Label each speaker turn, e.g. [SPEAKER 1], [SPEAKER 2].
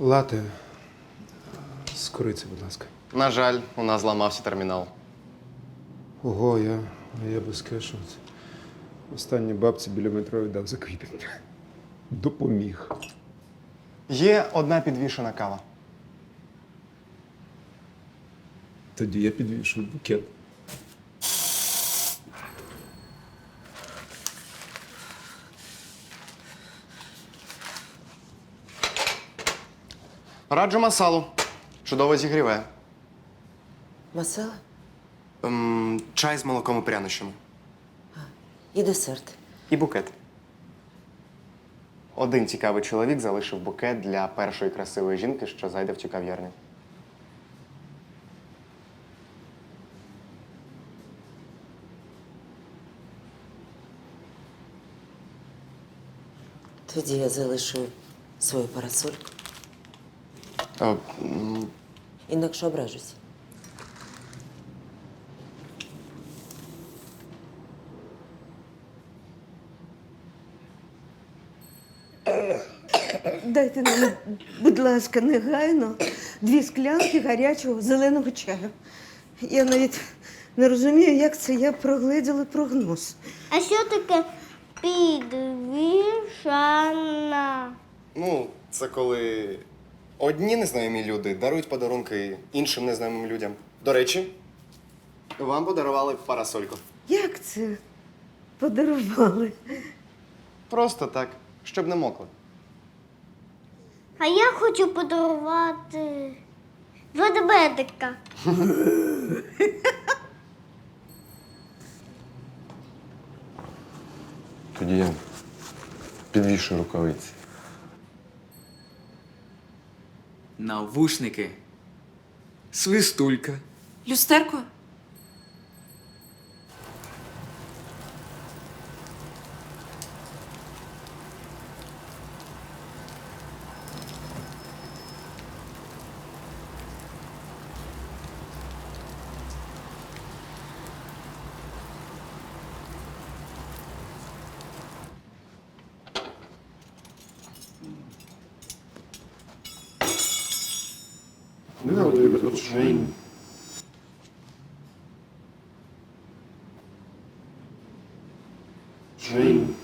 [SPEAKER 1] Лати з кориці, будь ласка.
[SPEAKER 2] На жаль, у нас зламався термінал.
[SPEAKER 1] Ого, я, я без кешу. Останні бабці біля метро віддав за квіти. Допоміг.
[SPEAKER 2] Є одна підвішена кава.
[SPEAKER 1] Тоді я підвішую букет.
[SPEAKER 2] Раджу масалу. Чудово зігріває.
[SPEAKER 3] Масала
[SPEAKER 2] Ем, чай з молоком і прянощами.
[SPEAKER 3] і десерт.
[SPEAKER 2] І букет. Один цікавий чоловік залишив букет для першої красивої жінки, що зайде в цю кав'ярню.
[SPEAKER 3] Тоді я залишу свою парасольку,
[SPEAKER 2] М,
[SPEAKER 3] інакше ображусь.
[SPEAKER 4] Дайте мені, будь ласка, негайно дві склянки гарячого зеленого чаю. Я навіть не розумію, як це я прогледіла прогноз.
[SPEAKER 5] А що таке підвішана?
[SPEAKER 2] Ну, це коли одні незнайомі люди дарують подарунки іншим незнайомим людям. До речі, вам подарували парасольку.
[SPEAKER 4] Як це подарували?
[SPEAKER 2] Просто так, щоб не мокли.
[SPEAKER 5] А я хочу подарувати ведмедика.
[SPEAKER 2] Тоді я підвішую рукавиці.
[SPEAKER 6] Навушники. Свистулька.
[SPEAKER 7] Люстерко?
[SPEAKER 2] I'll do a bit of train. Train.